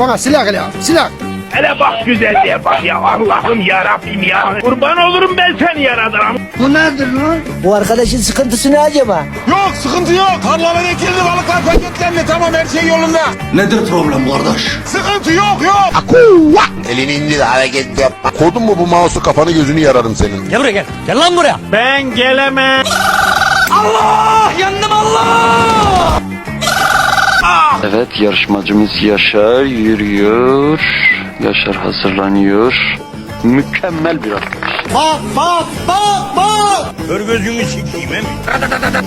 bana silah hele silah. Hele bak güzelliğe bak ya Allah'ım ya Rabbim ya. Kurban olurum ben seni yaradanım. Bu nedir lan? Bu arkadaşın sıkıntısı ne acaba? Yok sıkıntı yok. Tarlalar ekildi balıklar paketlendi tamam her şey yolunda. Nedir problem kardeş? Sıkıntı yok yok. Elini indir hareket yapma. Kodun mu bu mouse'u kafanı gözünü yararım senin. Gel buraya gel. Gel lan buraya. Ben gelemem. Evet yarışmacımız Yaşar yürüyor. Yaşar hazırlanıyor. Mükemmel bir arkadaş.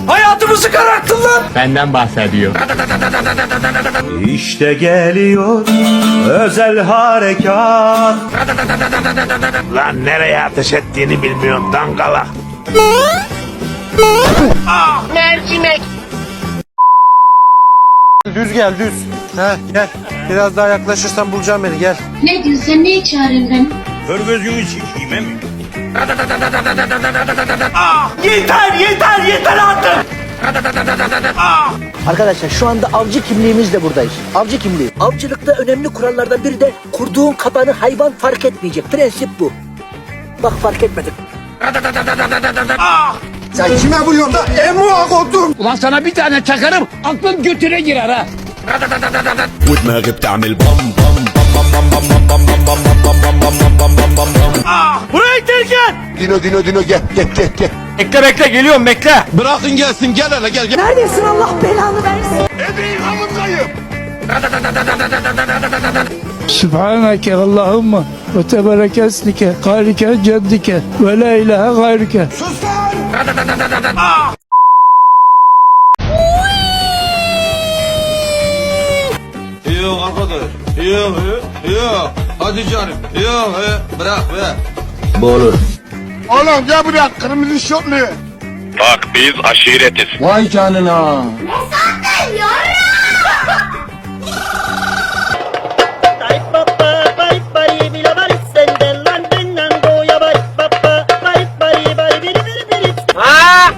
Hayatımızı kararttın lan. Benden bahsediyor. İşte geliyor özel harekat. Lan nereye ateş ettiğini bilmiyorsun dangala. Düz gel düz. He gel. Biraz daha yaklaşırsan bulacağım beni gel. Ne diyorsun sen ne çağırıyorsun beni? Kör gözünü sikeyim emin. Yeter yeter yeter artık. Arkadaşlar şu anda avcı kimliğimizle buradayız. Avcı kimliği. Avcılıkta önemli kurallardan biri de kurduğun kabanı hayvan fark etmeyecek. Prensip bu. Bak fark etmedik. Sen kime vuruyorsun da? Emu kodum. Ulan sana bir tane çakarım aklın götüne girer ha. ودماغي بتعمل بام بام بام بام بام بام بام بام بام بام بام بام بام bam bam bam bam. Buraya terken. Dino Dino Dino gel gel gel gel. Bekle bekle geliyorum bekle. Bırakın gelsin gel hele gel gel. Neredesin Allah belanı versin? Ebeğin hamındayım. Sübhaneke Allahümme ve tebarek esnike harike ceddike ve la ilahe gayrike. Sus lan. Yok arkadaş. Yok yok yok. Hadi canım. Yok he. bırak be. Oğlum gel buraya kırmızı şortlu. Bak biz aşiretiz. Vay canına.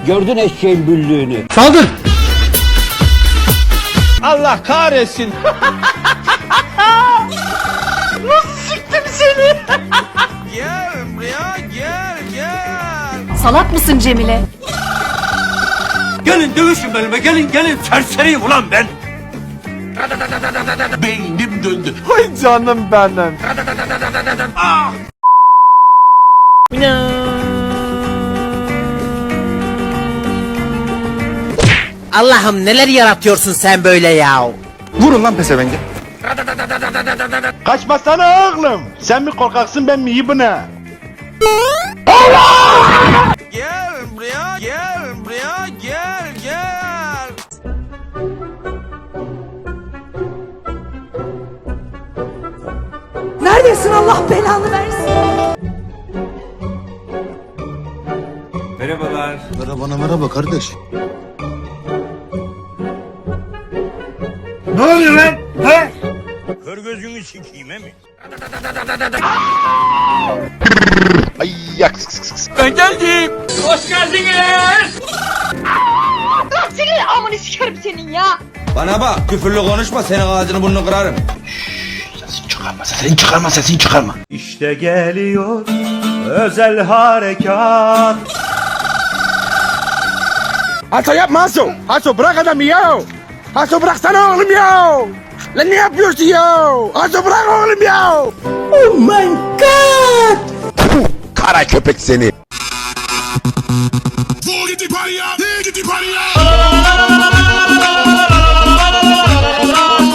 Gördün eşeğin büllüğünü. Allah kahretsin. Gel buraya gel gel. Salak mısın Cemile? Gelin dövüşün benimle gelin gelin. Serseriyim ulan ben. Beynim döndü. Ay canım benim. Allah'ım neler yaratıyorsun sen böyle ya. Vurun lan pesevengi. Kaçmasana oğlum. Sen mi korkaksın ben mi ibne? Gel buraya gel buraya gel gel. Neredesin Allah belanı versin? Merhabalar. Merhaba merhaba kardeş. Ne oluyor lan? He? Kör gözünü sikeyim emin. Ay yak sık sık sık. Ben geldim. Hoş geldiniz. Senin amını sikerim senin ya. Bana bak küfürlü konuşma senin ağzını burnunu kırarım. İşte geliyor özel harekat. Haso yapma Haso. Haso bırak adamı ya. Asıl bıraksana oğlum ya. Lan ne yapıyorsun ya? Asıl bırak oğlum ya. Oh my god. Puh, kara köpek seni. Git paraya. Git paraya.